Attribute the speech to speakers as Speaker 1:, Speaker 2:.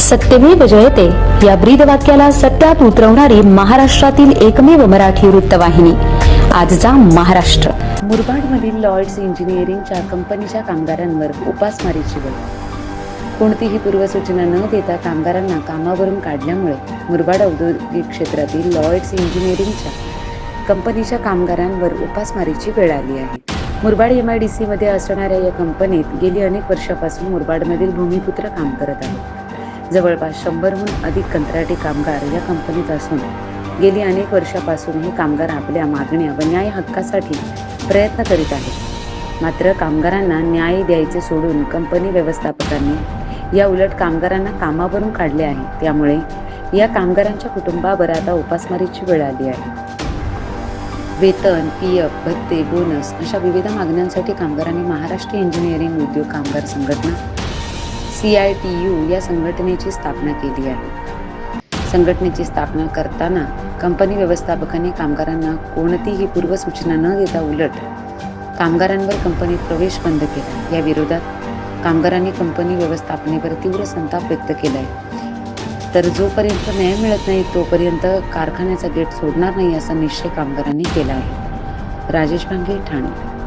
Speaker 1: सत्यमेव जयते या ब्रीद वाक्याला सत्यात उतरवणारी महाराष्ट्रातील एकमेव मराठी वृत्तवाहिनी. आजचा महाराष्ट्र. मुरबाडमधील लॉर्ड्स इंजिनिअरिंगच्या कंपनीच्या कामगारांवर उपासमारीची वेळ. कोणतीही पूर्वसूचना न देता कामगारांना कामावरून काढल्यामुळे मुरबाड औद्योगिक क्षेत्रातील लॉर्ड्स इंजिनिअरिंगच्या कंपनीच्या कामगारांवर उपासमारीची वेळ आली आहे. मुरबाड एम आय डी सीमध्ये असणाऱ्या या कंपनीत गेली अनेक वर्षापासून मुरबाडमधील भूमिपुत्र काम करत आहेत. जवळपास शंभरहून अधिक कंत्राटी कामगार या कंपनीत असून गेली अनेक वर्षापासून हे कामगार आपल्या मागण्या व न्याय हक्कासाठी प्रयत्न करीत आहेत. मात्र कामगारांना न्याय द्यायचे सोडून कंपनी व्यवस्थापकांनी या उलट कामगारांना कामावरून काढले आहे. त्यामुळे या कामगारांच्या कुटुंबावर आता उपासमारीची वेळ आली आहे. वेतन पी एफ भत्ते बोनस अशा विविध मागण्यांसाठी कामगारांनी महाराष्ट्र इंजिनिअरिंग उद्योग कामगार संघटना सी आय टी यू या संघटनेची स्थापना केली आहे. संघटनेची स्थापना करताना कंपनी व्यवस्थापकाने कामगारांना कोणतीही पूर्वसूचना न देता उलट कामगारांवर कंपनीत प्रवेश बंद केला. या विरोधात कामगारांनी कंपनी व्यवस्थापनेवर तीव्र संताप व्यक्त केला आहे तर जोपर्यंत न्याय मिळत नाही तोपर्यंत कारखान्याचा गेट सोडणार नाही असा निश्चय कामगारांनी केला आहे. राजेश भांगे ठाणे.